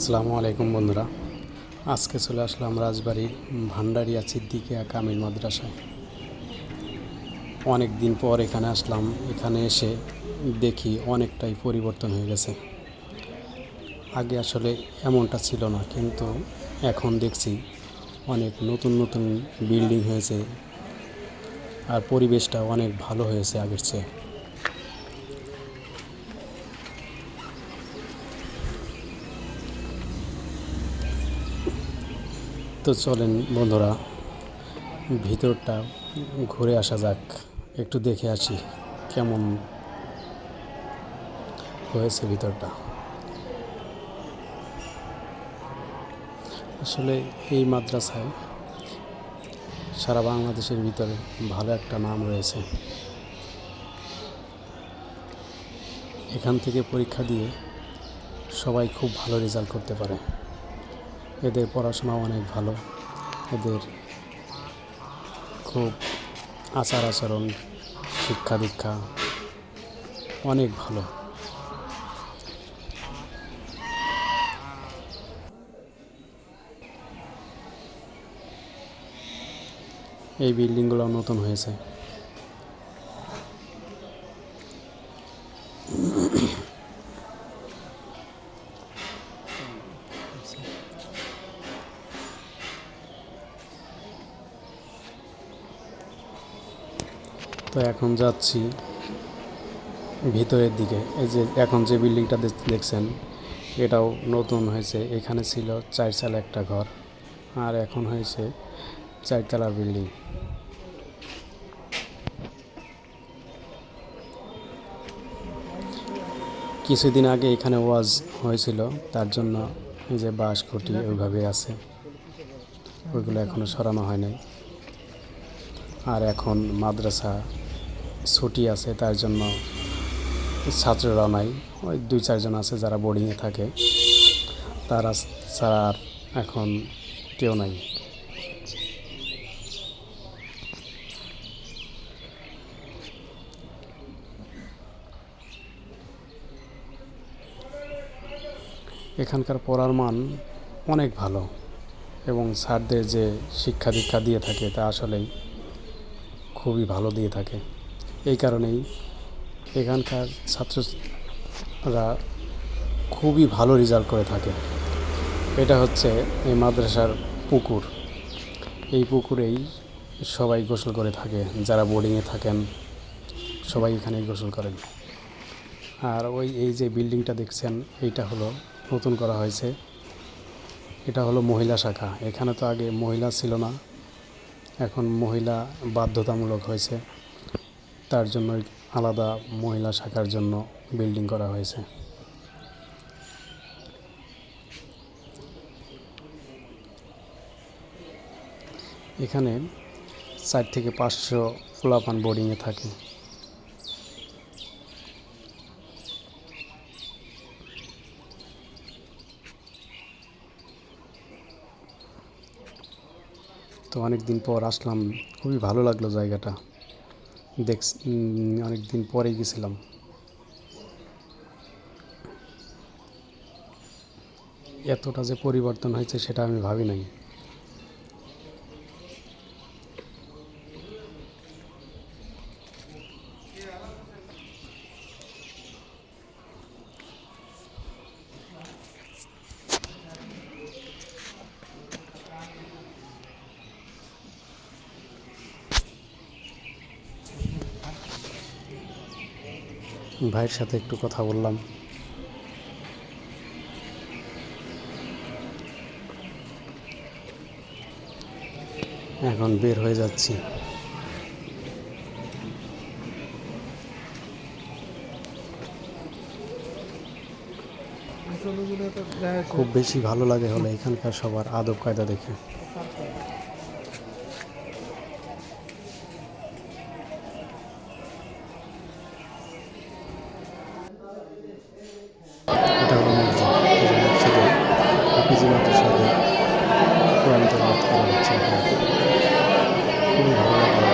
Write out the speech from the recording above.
আসসালামু আলাইকুম বন্ধুরা। আজকে চলে আসলাম রাজবাড়ির ভান্ডারিয়া সিদ্দিকিয়া কামিল মাদ্রাসায়। অনেক দিন পর এখানে আসলাম, এখানে এসে দেখি অনেকটাই পরিবর্তন হয়ে গেছে। আগে আসলে এমনটা ছিল না, কিন্তু এখন দেখছি অনেক নতুন নতুন বিল্ডিং হয়েছে আর পরিবেশটা অনেক ভালো হয়েছে আগের চেয়ে। তো চলেন বন্ধুরা, ভিতরটা ঘুরে আসা যাক। একটু দেখে আসি কেমন হয়েছে ভিতরটা। আসলে এই মাদ্রাসায় সারা বাংলাদেশের ভিতরে ভালো একটা নাম রয়েছে। এখান থেকে পরীক্ষা দিয়ে সবাই খুব ভালো রেজাল্ট করতে পারে। এদের পড়াশোনা অনেক ভালো। এদের খুব আচার আচরণ, শিক্ষা দীক্ষা অনেক ভালো। এই বিল্ডিংগুলো নতুন হয়েছে। তো এখন যাচ্ছি ভিতরের দিকে। এই যে এখন যে বিল্ডিংটা দেখ- দেখছেন, এটাও নতুন হয়েছে। এখানে ছিল চারচালা একটা ঘর, আর এখন হয়েছে চারতলা বিল্ডিং। কিছুদিন আগে এখানে ওয়াজ হয়েছিল, তার জন্য এই যে বাঁশ খুঁটি ওইভাবে আছে। ওইগুলো এখনও সরানো হয় নাই। আর এখন মাদ্রাসা ছুটি আছে তার জন্য ছাত্ররা নাই। ওই দুই, চারজন আছে যারা বোর্ডিংয়ে থাকে। তারা ছাড়া আর এখন কেউ নাই। এখানকার পড়ার মান অনেক ভালো এবং স্যারদের যে শিক্ষা দীক্ষা দিয়ে থাকে তা আসলেই খুবই ভালো দিয়ে থাকে। এই কারণেই এখানকার ছাত্ররা খুবই ভালো রেজাল্ট করে থাকে। এটা হচ্ছে এই মাদ্রাসার পুকুর। এই পুকুরেই সবাই গোসল করে থাকে, যারা বোর্ডিংয়ে থাকেন, সবাই এখানেই গোসল করেন। আর ওই, এই যে বিল্ডিংটা দেখছেন, এইটা হলো নতুন করা হয়েছে। এটা হলো মহিলা শাখা। এখানে তো আগে মহিলা ছিল না, এখন মহিলা বাধ্যতামূলক হয়েছে। তার জন্য আলাদা মহিলা শাখার জন্য বিল্ডিং করা হয়েছে। এখানে চার থেকে পাঁচশো পোলাপান বোর্ডিংয়ে থাকে। তো অনেক দিন পর আসলাম, খুবই ভালো লাগল জায়গাটা। দেখ অনেক দিন পরে গেছিলাম। এতটা যে পরিবর্তন হয়েছে সেটা আমি ভাবি নাই। ভাইয়ের সাথে একটু কথা বললাম। এখন বের হয়ে যাচ্ছি। খুব বেশি ভালো লাগে হলো এখানকার সবার আদব কায়দা দেখে। 이런유튜버를 통,